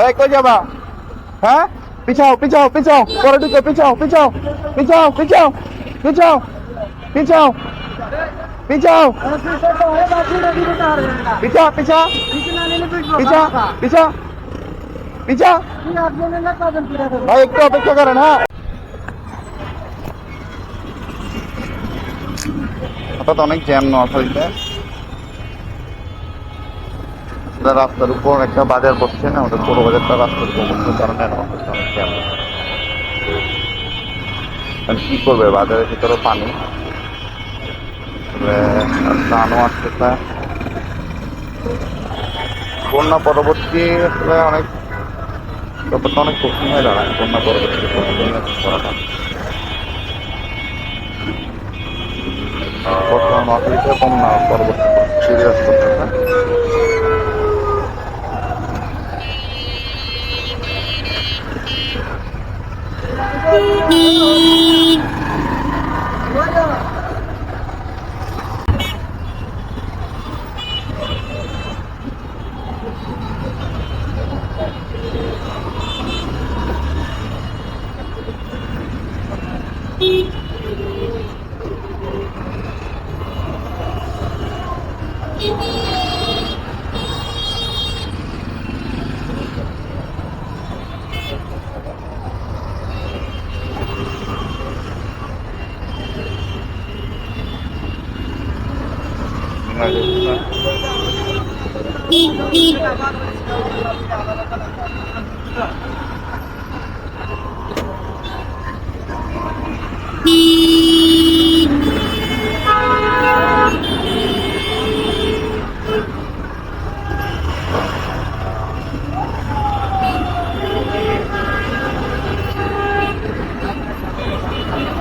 এই কই যাবা হ্যাঁ পিছাও পিছাও পিছাও পরে ঢুকে পিছাও পিছাও পিছাও পিছাও পিছাও পিছাও পিছাও পিছা পিছা পিছা পিছা পিছা ভাই একটু অপেক্ষা করেন হ্যাঁ হঠাৎ অনেক জ্যাম নোয়াখালীতে এটা রাস্তার উপর একটা বাজার বসছে না আমাদের পুরো বাজারটা রাস্তার উপর বসছে কারণে কি করবে? বাজারের ভিতরে পানি। স্নানও আসতেছে বন্যা পরবর্তী আসলে অনেক ব্যাপারটা অনেক কঠিন হয়ে দাঁড়ায়। বন্যা পরবর্তী করাটা বর্তমান নোয়াখালীতে বন্যা পরবর্তী সিরিয়াস করতেছে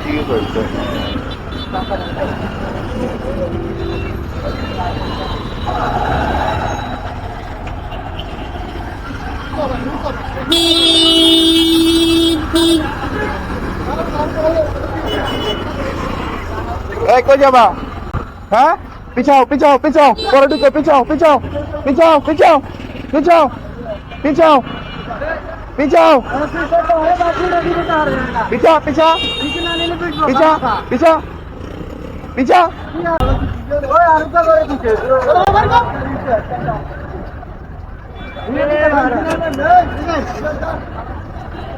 কি হয়েছে এই কই যাবা হ্যাঁ পিছাও পিছাও পিছাও পরে ঢুকে পিছাও পিছাও পিছাও পিছাও পিছাও পিছাও পিছাও পিছা পিছা পিছা পিছা পিছা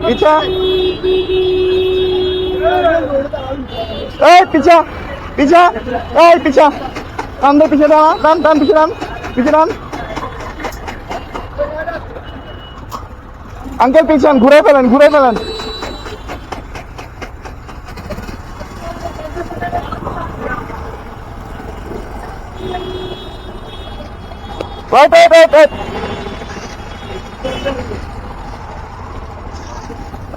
পিছা এই পিছা পিছা এই পিছা দে পিছে টান টান টান পিছে টান পিছে টান। আঙ্কেল পিছান ঘুরে ফেলেন ঘুরে ফেলেন। wait, wait, wait.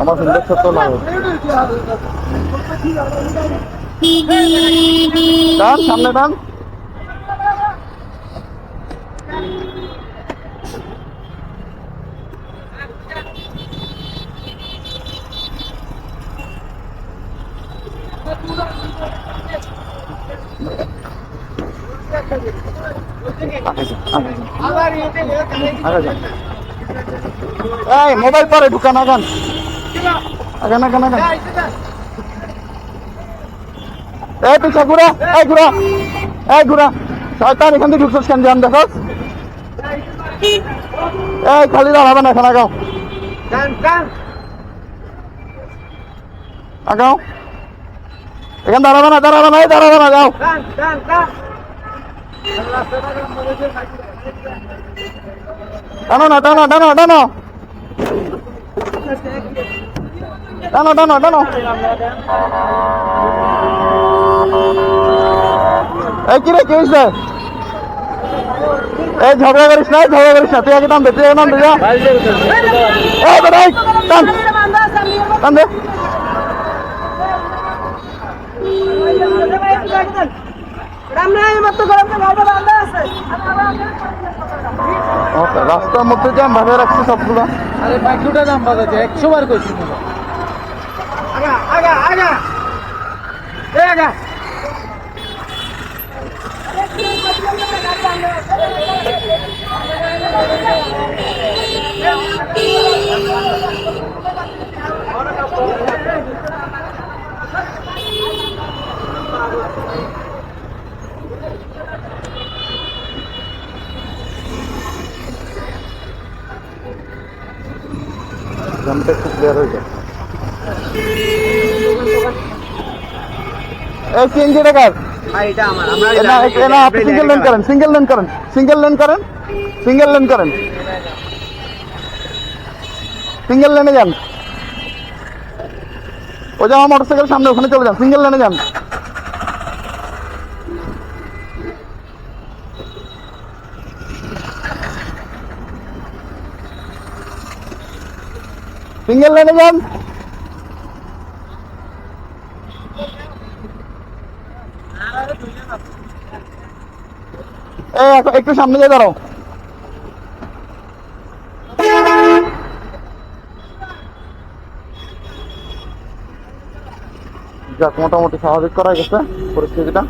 আমার সুন্দর ছোট্ট লাগে টান সামনে। এই মোবাইল পরে ঢুকান আগান আগান আগান আগান এই পিছা ঘুরা, এই ঘুরা এই ঘুরা। শয়তান, এখান থেকে ঢুকছিস কেন জান দেখো এই খালি দাঁড়াবে না এখন আগাও। আগাও। এখানে দাঁড়াবে না দাঁড়াবে না, এই দাঁড়াবে না, যাও। টানো না, টানো টানো টানো। টানো টানো টানো। এই কিরে কি হয়েছে এই ঝগড়া করিস না ঝগড়া করিস না। তুই আগে টান দে তুই আগে টান দে এই টান। টান দে। রাস্তার মধ্যে জ্যাম ভাবে রাখছে সবগুলো। আরে বাইকটা দাম বাজাচ্ছে একশো বার করছি মনে Thank you. জামটা একটু ক্লিয়ার হয়ে যায় এই সিএনজিটা কার ভাই এটা আমার আমরা না না আপনি সিঙ্গেল লেন করেন সিঙ্গেল লেন করেন সিঙ্গেল লেন করেন সিঙ্গেল লেন করেন। সিঙ্গেল লেনে যান। ওই যে আমার মোটরসাইকেল সামনে ওখানে চলে যান সিঙ্গেল লেনে যান। সিঙ্গেল লেনে যান এই এখন একটু সামনে দিয়ে দাঁড়াও। যাক মোটামুটি স্বাভাবিক করা গেছে পরিস্থিতিটা।